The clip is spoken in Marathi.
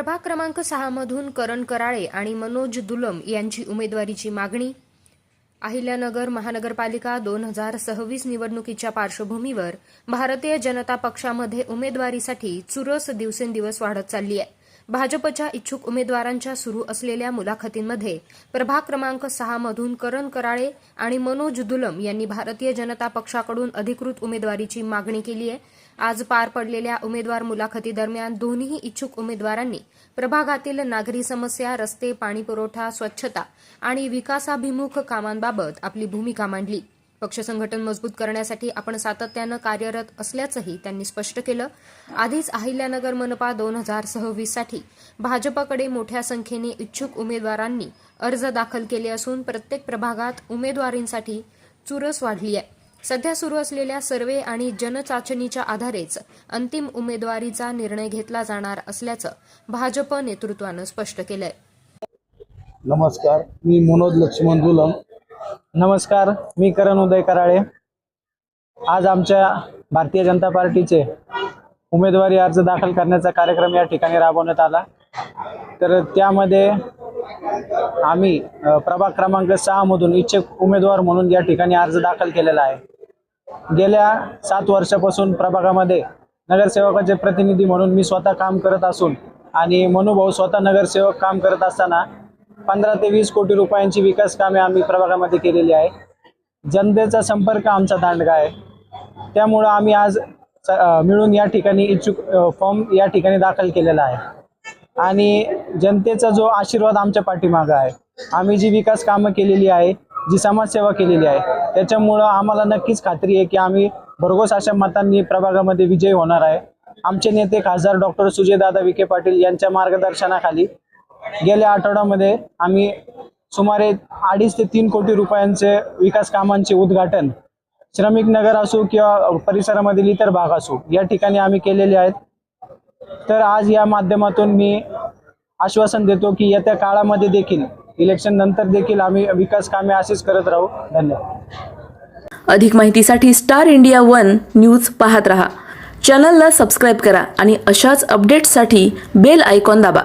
प्रभाग क्रमांक सहामधून करण कराळे आणि मनोज दुलम यांची उमेदवारीची मागणी. अहिल्यानगर महानगरपालिका दोन हजार सव्वीस निवडणुकीच्या पार्श्वभूमीवर भारतीय जनता पक्षामध्ये उमेदवारीसाठी चुरस दिवसेंदिवस वाढत चालली आहे. भाजपच्या इच्छुक उमेदवारांच्या सुरू असलेल्या मुलाखतींमध्ये प्रभाग क्रमांक सहा मधून करण कराळे आणि मनोज दुलम यांनी भारतीय जनता पक्षाकडून अधिकृत उमेदवारीची मागणी केली आहे. आज पार पडलेल्या उमेदवार मुलाखतीदरम्यान दोन्ही इच्छुक उमेदवारांनी प्रभागातील नागरी समस्या रस्ते पाणीपुरवठा स्वच्छता आणि विकासाभिमुख कामांबाबत आपली भूमिका मांडली. पक्ष संघटन मजबूत करण्यासाठी आपण सातत्यानं कार्यरत असल्याचंही त्यांनी स्पष्ट केलं. आधीच अहिल्यानगर मनपा दोन हजार सव्वीससाठी भाजपकडे मोठ्या संख्येने इच्छुक उमेदवारांनी अर्ज दाखल केले असून प्रत्येक प्रभागात उमेदवारींसाठी चुरस वाढली आहे. सध्या सुरू असलेल्या सर्वे आणि जनचाचणीच्या आधारेच अंतिम उमेदवारीचा निर्णय घेतला जाणार असल्याचं भाजप नेतृत्वानं स्पष्ट केलंय. नमस्कार मी मनोज लक्ष्मण दुलम नमस्कार मी करण उदय कराळे. आज आमच्या भारतीय जनता पार्टीचे उमेदवारी अर्ज दाखल करण्याचा कार्यक्रम या ठिकाणी राबवण्यात आला. तर त्यामध्ये आम्ही प्रभाग क्रमांक सहामधून इच्छुक उमेदवार म्हणून या ठिकाणी अर्ज दाखल केलेला आहे. गेल्या सात वर्षापासून प्रभागामध्ये नगरसेवकाचे प्रतिनिधी म्हणून मी स्वतः काम करत असून आणि मनुभाऊ स्वतः नगरसेवक काम करत असताना पंधरा ते वीस कोटी रुपयांची विकास कामे आम्ही प्रभागामध्ये केलेली आहे. जनतेचा संपर्क आमचा दांडगा आहे. त्यामुळं आम्ही आज स- मिळून या ठिकाणी इच्छुक फॉर्म या ठिकाणी दाखल केलेला आहे. आणि जनतेचा जो आशीर्वाद आमच्या पाठीमागं आहे. आम्ही जी विकास कामं केलेली आहे जी समाजसेवा केलेली आहे त्याच्यामुळं आम्हाला नक्कीच खात्री आहे की आम्ही भरघोस अशा मतांनी प्रभागामध्ये विजय होणार आहे. आमचे नेते खासदार डॉक्टर सुजयदादा विखे पाटील यांच्या मार्गदर्शनाखाली गेल्या आठवड्यामध्ये आम्ही सुमारे अडीच ते तीन कोटी रुपयांचे विकास कामांचे उद्घाटन श्रमिक नगर असो किंवा परिसरामधील इतर भाग असो या ठिकाणी आम्ही केलेले आहेत. तर आज या माध्यमातून मी आश्वासन देतो की येत्या काळामध्ये देखील इलेक्शन नंतर देखील आम्ही विकास कामे असेच करत राहू. धन्यवाद. अधिक माहितीसाठी स्टार इंडिया वन न्यूज पाहत रहा. चॅनलला सबस्क्राईब करा आणि अशाच अपडेट्ससाठी बेल आयकॉन दाबा.